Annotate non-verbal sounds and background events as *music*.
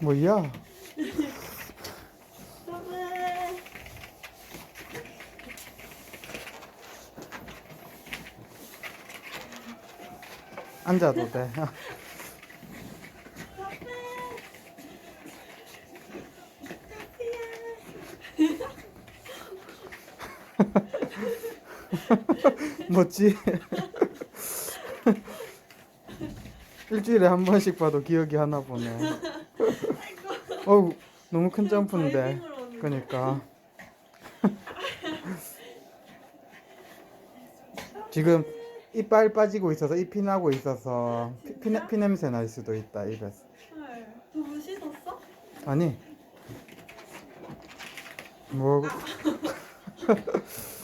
뭐야? 앉아도 돼. *laughs* 뭐지? *laughs* 일주일에 한 번씩 봐도 기억이 하나 보네. 어우, 너무 큰 점프인데. 그니까. *laughs* 지금 이빨 빠지고 있어서 잎이 나고 있어서 피, 피, 피 냄새 날 수도 있다 입에서. 헐. 두부 씻었어? 아니. 뭐 *laughs*